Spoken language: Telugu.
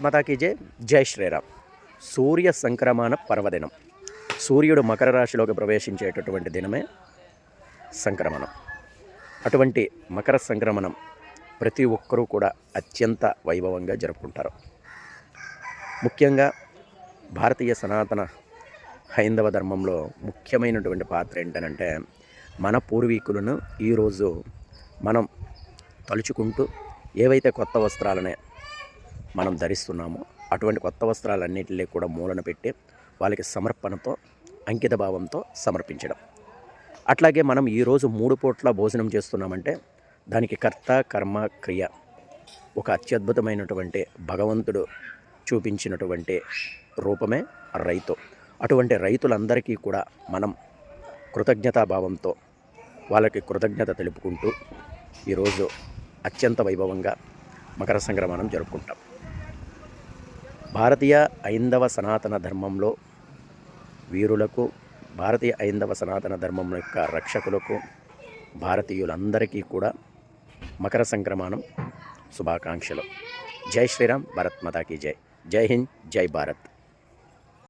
మాతాకి జై జై శ్రీరామ్. సూర్య సంక్రమణ పర్వదినం. సూర్యుడు మకర రాశిలోకి ప్రవేశించేటటువంటి దినమే సంక్రమణం. అటువంటి మకర సంక్రమణం ప్రతి ఒక్కరూ కూడా అత్యంత వైభవంగా జరుపుకుంటారు. ముఖ్యంగా భారతీయ సనాతన హైందవ ధర్మంలో ముఖ్యమైనటువంటి పాత్ర ఏంటనంటే మన పూర్వీకులను ఈరోజు మనం తలుచుకుంటూ ఏవైతే కొత్త వస్త్రాలనే మనం ధరిస్తున్నామో. అటువంటి కొత్త వస్త్రాలన్నింటినీ కూడా మూలన పెట్టి వాళ్ళకి సమర్పణతో అంకిత భావంతో సమర్పించడం. అట్లాగే మనం ఈరోజు మూడు పూట్ల భోజనం చేస్తున్నామంటే దానికి కర్త కర్మ క్రియ ఒక అత్యద్భుతమైనటువంటి భగవంతుడు చూపించినటువంటి రూపమే రైతు. అటువంటి రైతులందరికీ కూడా మనం కృతజ్ఞతాభావంతో వాళ్ళకి కృతజ్ఞత తెలుపుకుంటూ ఈరోజు అత్యంత వైభవంగా మకర సంక్రమణం జరుపుకుంటాం. భారతీయ ఐందవ సనాతన ధర్మంలో వీరులకు భారతీయ ఐందవ సనాతన ధర్మం యొక్క రక్షకులకు భారతీయులందరికీ కూడా మకర సంక్రమణం శుభాకాంక్షలు. జై శ్రీరామ్ భారత్ మతాకి జై. జై హింద్ జై భారత్.